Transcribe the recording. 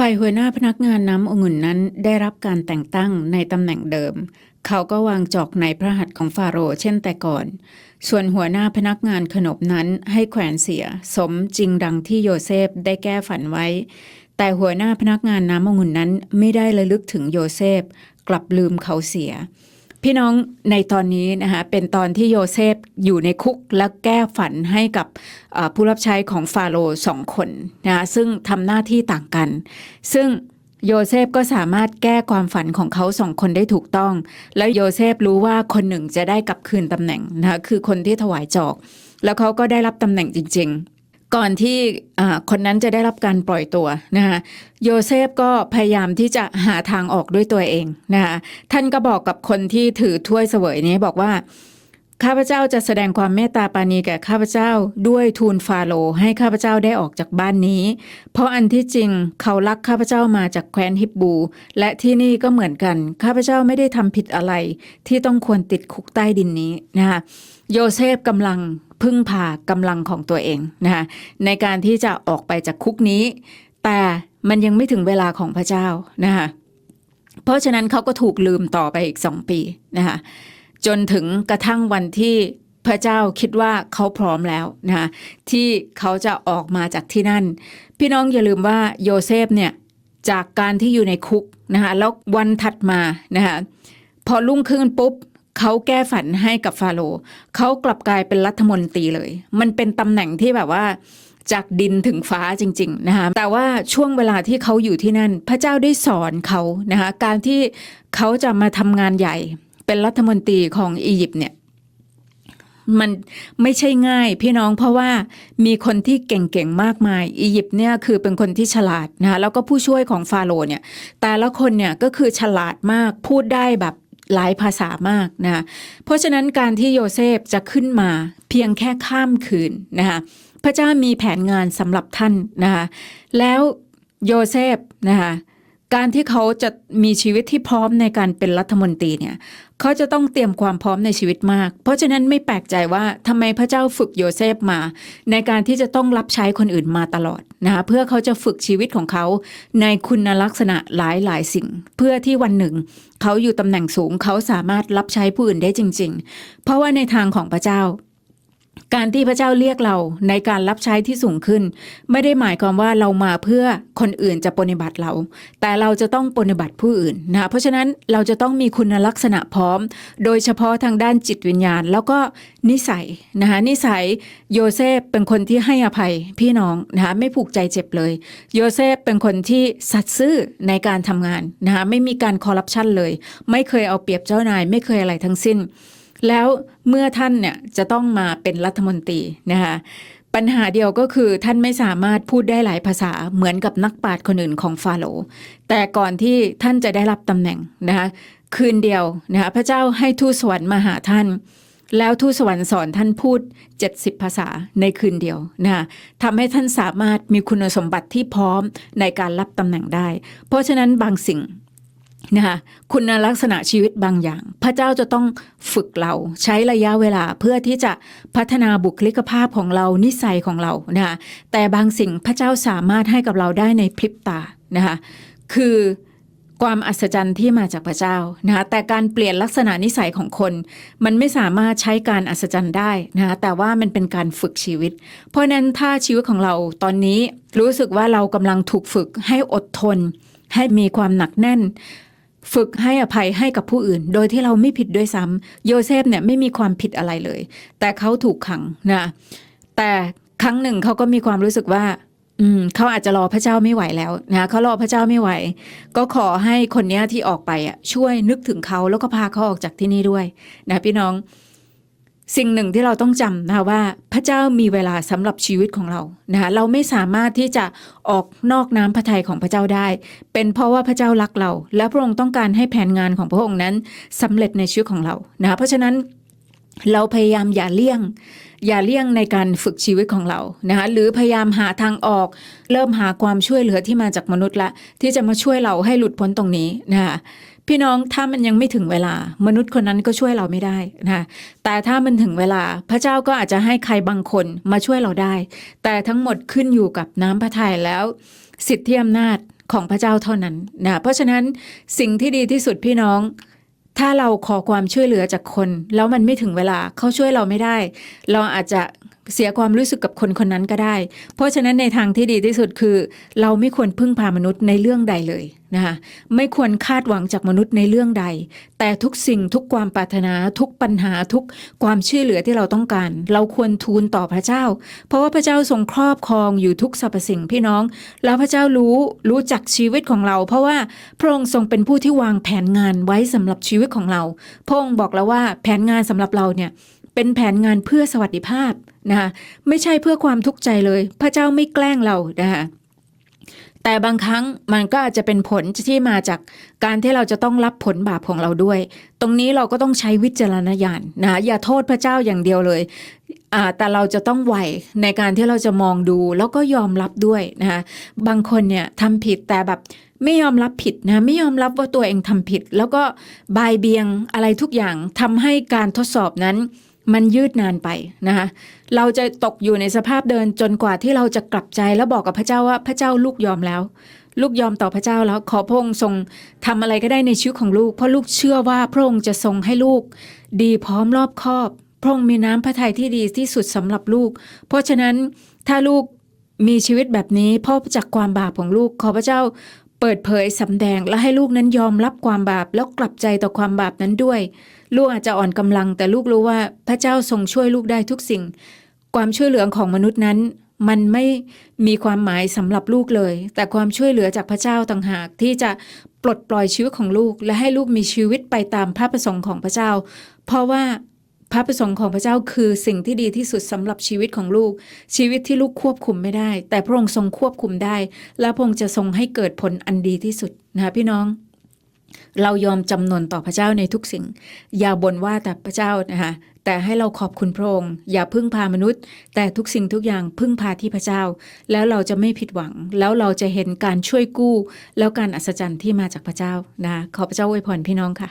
ฝ่ายหัวหน้าพนักงานน้ำองุ่นนั้นได้รับการแต่งตั้งในตำแหน่งเดิม เขาก็วางจอกในพระหัตถ์ของฟาโรห์เช่นแต่ก่อน ส่วนหัวหน้าพนักงานขนบนั้นให้แขวนเสีย สมจริงดังที่โยเซฟได้แก้ฝันไว้ แต่หัวหน้าพนักงานน้ำองุ่นนั้นไม่ได้ระลึกถึงโยเซฟ กลับลืมเขาเสีย พี่น้องในตอนนี้นะคะเป็นตอนที่โยเซฟอยู่ในคุกและแก้ฝันให้กับผู้รับใช้ของฟาโรห์สองคนนะคะซึ่งทำหน้าที่ต่างกัน ซึ่งโยเซฟก็สามารถแก้ความฝันของเขาสองคนได้ถูกต้อง แล้วโยเซฟรู้ว่าคนหนึ่งจะได้กลับคืนตำแหน่งนะคะคือคนที่ถวายจอก แล้วเขาก็ได้รับตำแหน่งจริง ๆ ก่อนที่คนนั้นจะได้รับการปล่อยตัวนะคะโยเซฟก็พยายามที่จะหาทางออกด้วยตัวเองนะคะท่านก็บอกกับคนที่ถือถ้วยเสวยนี้บอกว่า ข้าพเจ้าจะแสดงความเมตตาปาณีแก่ข้าพเจ้าด้วยทูลฟาโรให้ข้าพเจ้าได้ออกจากบ้านนี้ เพราะอันที่จริงเขาลักข้าพเจ้ามาจากแคว้นฮิบบู และที่นี่ก็เหมือนกัน ข้าพเจ้าไม่ได้ทำผิดอะไร ที่ต้องควรติดคุกใต้ดินนี้นะคะโยเซฟกำลังพึ่งพากำลังของตัวเองนะคะในการที่จะออกไปจากคุกนี้ แต่มันยังไม่ถึงเวลาของพระเจ้านะคะเพราะฉะนั้นเขาก็ถูกลืมต่อไปอีกสองปีนะคะ จนถึงกระทั่งวันที่พระเจ้าคิดว่าเขาพร้อมแล้วนะคะที่เขาจะออกมาจากที่นั่น พี่น้องอย่าลืมว่าโยเซฟเนี่ยจากการที่อยู่ในคุกนะคะแล้ววันถัดมานะคะพอรุ่งขึ้นปุ๊บเขาแก้ฝันให้กับฟาโรห์เขากลับกลายเป็นรัฐมนตรีเลย มันเป็นตำแหน่งที่แบบว่าจากดินถึงฟ้าจริงๆนะคะแต่ว่าช่วงเวลาที่เขาอยู่ที่นั่น พระเจ้าได้สอนเขานะคะการที่เขาจะมาทำงานใหญ่ เป็นรัฐมนตรีของอียิปต์เนี่ยมันไม่ใช่ง่ายพี่น้องเพราะว่ามีคนที่เก่งๆมากมาย อียิปต์เนี่ยคือเป็นคนที่ฉลาดนะคะแล้วก็ผู้ช่วยของฟาโรห์เนี่ย แต่ละคนเนี่ยก็คือฉลาดมากพูดได้แบบหลายภาษามากนะคะเพราะฉะนั้นการที่โยเซฟจะขึ้นมาเพียงแค่ข้ามคืนนะคะพระเจ้ามีแผนงานสำหรับท่านนะคะแล้วโยเซฟนะคะ การที่เขาจะมีชีวิตที่พร้อมในการเป็นรัฐมนตรีเนี่ยเขาจะต้องเตรียมความพร้อมในชีวิตมาก เพราะฉะนั้นไม่แปลกใจว่าทำไมพระเจ้าฝึกโยเซฟมา ในการที่จะต้องรับใช้คนอื่นมาตลอดนะคะเพื่อเขาจะฝึกชีวิตของเขาในคุณลักษณะหลายหลายสิ่ง เพื่อที่วันหนึ่ง เขาอยู่ตำแหน่งสูงเขาสามารถรับใช้ผู้อื่นได้จริง ๆ เพราะว่าในทางของพระเจ้า การที่พระเจ้าเรียกเราในการรับใช้ที่สูงขึ้น ไม่ได้หมายความว่าเรามาเพื่อคนอื่นจะปฏิบัติเรา แต่เราจะต้องปฏิบัติผู้อื่นนะเพราะฉะนั้นเราจะต้องมีคุณลักษณะพร้อม โดยเฉพาะทางด้านจิตวิญญาณ แล้วก็นิสัยนะคะนิสัยโยเซฟเป็นคนที่ให้อภัยพี่น้องนะคะไม่ผูกใจเจ็บเลย โยเซฟเป็นคนที่สัตย์ซื่อในการทำงานนะคะไม่มีการคอร์รัปชันเลย ไม่เคยเอาเปรียบเจ้านาย ไม่เคยอะไรทั้งสิ้น แล้วเมื่อท่านเนี่ยจะต้องมาเป็นรัฐมนตรีนะคะปัญหาเดียวก็คือท่านไม่สามารถพูดได้หลายภาษาเหมือนกับนักปราชญ์คนอื่นของฟาโรห์แต่ก่อนที่ท่านจะได้รับตำแหน่งนะคะคืนเดียวนะคะพระเจ้าให้ทูตสวรรค์มาหาท่านแล้วทูตสวรรค์สอนท่านพูด 70 ภาษาในคืนเดียวนะคะทำให้ท่านสามารถมีคุณสมบัติที่พร้อมในการรับตำแหน่งได้ เพราะฉะนั้นบางสิ่ง นะคะคุณลักษณะชีวิตบางอย่าง พระเจ้าจะต้องฝึกเราใช้ระยะเวลาเพื่อที่จะพัฒนาบุคลิกภาพของเรานิสัยของเรานะคะแต่บางสิ่งพระเจ้าสามารถให้กับเราได้ในพริบตานะคะคือความอัศจรรย์ที่มาจากพระเจ้านะคะแต่การเปลี่ยนลักษณะนิสัยของคน มันไม่สามารถใช้การอัศจรรย์ได้นะคะแต่ว่ามันเป็นการฝึกชีวิต เพราะนั้นถ้าชีวิตของเราตอนนี้รู้สึกว่าเรากำลังถูกฝึกให้อดทน ให้มีความหนักแน่น ฝึกให้อภัยให้กับผู้อื่น โดยที่เราไม่ผิดด้วยซ้ำโยเซฟเนี่ยไม่มีความผิดอะไรเลย แต่เขาถูกขังนะแต่ครั้งหนึ่งเขาก็มีความรู้สึกว่าอืมเขาอาจจะรอพระเจ้าไม่ไหวแล้วนะเขารอพระเจ้าไม่ไหว ก็ขอให้คนนี้ที่ออกไปอะช่วยนึกถึงเขาแล้วก็พาเขาออกจากที่นี่ด้วยนะพี่น้อง สิ่งหนึ่งที่เราต้องจำนะคะว่าพระเจ้ามีเวลาสำหรับชีวิตของเรานะคะเราไม่สามารถที่จะออกนอกน้ำพระทัยของพระเจ้าได้ เป็นเพราะว่าพระเจ้ารักเรา และพระองค์ต้องการให้แผนงานของพระองค์นั้นสำเร็จในชีวิตของเรานะะเพราะฉะนั้นเราพยายามอย่าเลี่ยง อย่าเลี่ยงในการฝึกชีวิตของเรานะคะหรือพยายามหาทางออก เริ่มหาความช่วยเหลือที่มาจากมนุษย์ละ ที่จะมาช่วยเราให้หลุดพ้นตรงนี้นะคะ พี่น้องถ้ามันยังไม่ถึงเวลา มนุษย์คนนั้นก็ช่วยเราไม่ได้นะคะแต่ถ้ามันถึงเวลาพระเจ้าก็อาจจะให้ใครบางคนมาช่วยเราได้ แต่ทั้งหมดขึ้นอยู่กับน้ำพระทัยแล้ว สิทธิอำนาจของพระเจ้าเท่านั้นนะเพราะฉะนั้นสิ่งที่ดีที่สุดพี่น้อง ถ้าเราขอความช่วยเหลือจากคน แล้วมันไม่ถึงเวลาเขาช่วยเราไม่ได้ เราอาจจะ เสียความรู้สึกกับคนคนนั้นก็ได้ เพราะฉะนั้นในทางที่ดีที่สุดคือ เราไม่ควรพึ่งพามนุษย์ในเรื่องใดเลยนะคะไม่ควรคาดหวังจากมนุษย์ในเรื่องใด แต่ทุกสิ่งทุกความปรารถนาทุกปัญหาทุกความช่วยเหลือที่เราต้องการ เราควรทูลต่อพระเจ้า เพราะว่าพระเจ้าทรงครอบครองอยู่ทุกสรรพสิ่งพี่น้อง แล้วพระเจ้ารู้รู้จักชีวิตของเรา เพราะว่าพระองค์ทรงเป็นผู้ที่วางแผนงานไว้สำหรับชีวิตของเรา พระองค์บอกแล้วว่าแผนงานสำหรับเราเนี่ย เป็นแผนงานเพื่อสวัสดิภาพนะคะไม่ใช่เพื่อความทุกข์ใจเลย พระเจ้าไม่แกล้งเรานะคะแต่บางครั้งมันก็อาจจะเป็นผลที่มาจากการที่เราจะต้องรับผลบาปของเราด้วย ตรงนี้เราก็ต้องใช้วิจารณญาณนะอย่าโทษพระเจ้าอย่างเดียวเลยแต่เราจะต้องไหวในการที่เราจะมองดูแล้วก็ยอมรับด้วยนะคะบางคนเนี่ยทำผิดแต่แบบไม่ยอมรับผิดนะไม่ยอมรับว่าตัวเองทำผิด แล้วก็บายเบียงอะไรทุกอย่างทำให้การทดสอบนั้น มันยืดนานไปนะคะเราจะตกอยู่ในสภาพเดินจนกว่าที่เราจะกลับใจแล้วบอกกับพระเจ้าว่าพระเจ้าลูกยอมแล้ว ลูกยอมต่อพระเจ้าแล้วขอพระองค์ทรงทำอะไรก็ได้ในชีวิตของลูก เพราะลูกเชื่อว่าพระองค์จะทรงให้ลูก ดีพร้อมรอบคอบ พระองค์มีน้ำพระทัยที่ดีที่สุดสำหรับลูก เพราะฉะนั้นถ้าลูกมีชีวิตแบบนี้พราะจากความบาปของลูกขอพระเจ้าเปิดเผยสำแดงและให้ลูกนั้นยอมรับความบาปแล้วกลับใจต่อความบาปนั้นด้วย ลูกอาจจะอ่อนกำลัง แต่ลูกรู้ว่าพระเจ้าทรงช่วยลูกได้ทุกสิ่ง ความช่วยเหลือของมนุษย์นั้น มันไม่มีความหมายสำหรับลูกเลย แต่ความช่วยเหลือจากพระเจ้าต่างหากที่จะปลดปล่อยชีวิตของลูก และให้ลูกมีชีวิตไปตามพระประสงค์ของพระเจ้า เพราะว่าพระประสงค์ของพระเจ้าคือสิ่งที่ดีที่สุดสำหรับชีวิตของลูก ชีวิตที่ลูกควบคุมไม่ได้ แต่พระองค์ทรงควบคุมได้ และพระองค์จะทรงให้เกิดผลอันดีที่สุดนะคะพี่น้อง เรายอมจำนนต่อพระเจ้าในทุกสิ่ง อย่าบ่นว่าแต่พระเจ้านะคะแต่ให้เราขอบคุณพระองค์อย่าพึ่งพามนุษย์ แต่ทุกสิ่งทุกอย่างพึ่งพาที่พระเจ้า แล้วเราจะไม่ผิดหวัง แล้วเราจะเห็นการช่วยกู้ แล้วการอัศจรรย์ที่มาจากพระเจ้านะะขอพระเจ้าอวยพรพี่น้องค่ะ